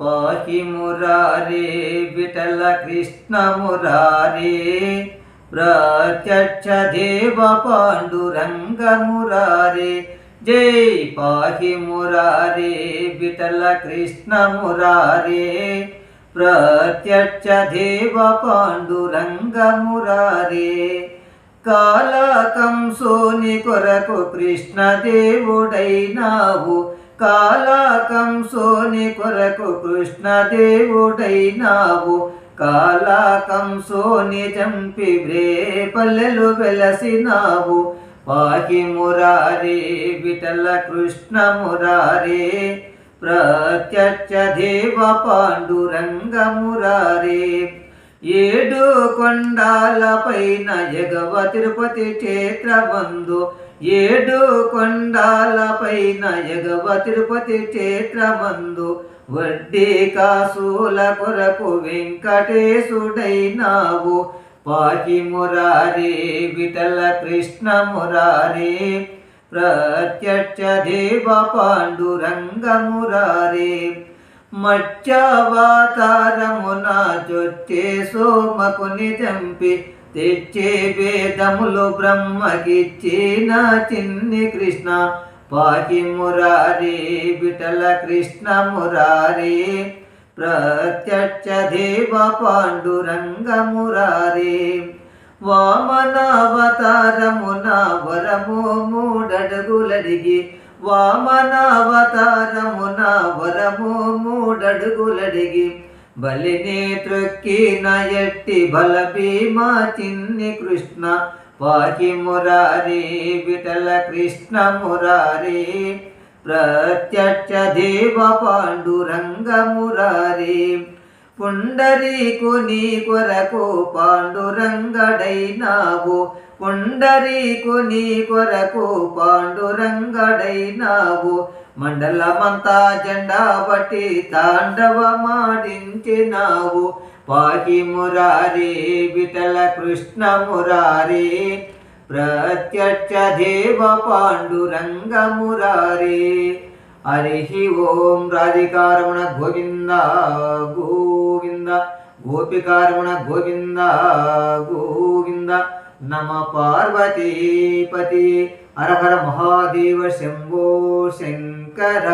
పాహి మురారే విఠల కృష్ణ మురారే ప్రత్యక్ష దేవ పాండురంగ మురారే. జై పాహి మురారే విఠల కృష్ణ మురారే ప్రత్యక్ష దేవ పాండురంగ మురారే. కాలకంసోని కొరకు కృష్ణదేవుడైనావు కాలకంసోని కొరకు కృష్ణదేవుడైనావు కాలకంసోని చంపి వ్రేపల్లెలు వెలసినావు. పాహి మురారే విఠల కృష్ణ మురారే ప్రత్యక్ష దేవ పాండురంగ మురారే. ఏడు కొండాలపైన జగవ తిరుపతి క్షేత్రమందు ఏడు కొండాలపైన ఎగవ తిరుపతి క్షేత్రమందు వడ్డీ కాసుల కొరకు వెంకటేశుడైనావు. పాకి మురారే విఠల కృష్ణ మురారే ప్రత్యక్ష దేవ పాండురంగ మురారే మత్స్యావతారమున చొచ్చే సోమకుని చంపి తెచ్చే వేదములు బ్రహ్మకిచ్చిన చిన్ని కృష్ణ. పాకి మురారే విఠల కృష్ణ మురారే. ప్రత్యక్ష దేవ పాండురంగ మురారే. వామనావతారమున వరము మూడడుగులడిగి. వామనావతారమున వరము మూడడుగులడిగి. బలిని త్రొక్కిన ఎట్టి బల భీమా చిన్ని కృష్ణ. పాకి మురారి విఠల కృష్ణ మురారి. ప్రత్యక్ష దేవ పాండురంగ మురారి. పుండరీకు నీ కొరకు పాండురంగడైనావు. కొండరీకు నీ కొరకు పాండురంగడైనావు. మండలమంతా జెండా బట్టి తాండవమాడించినావు. పాహి మురారి విఠల కృష్ణ మురారి ప్రత్యక్ష దేవ పాండురంగ మురారి. హరి ఓం రాధికారమణ గోవింద గోవింద గోపికారమణ గోవింద గోవింద. నమ పార్వతీపతి. హర హర మహాదేవ శంభో శంకర.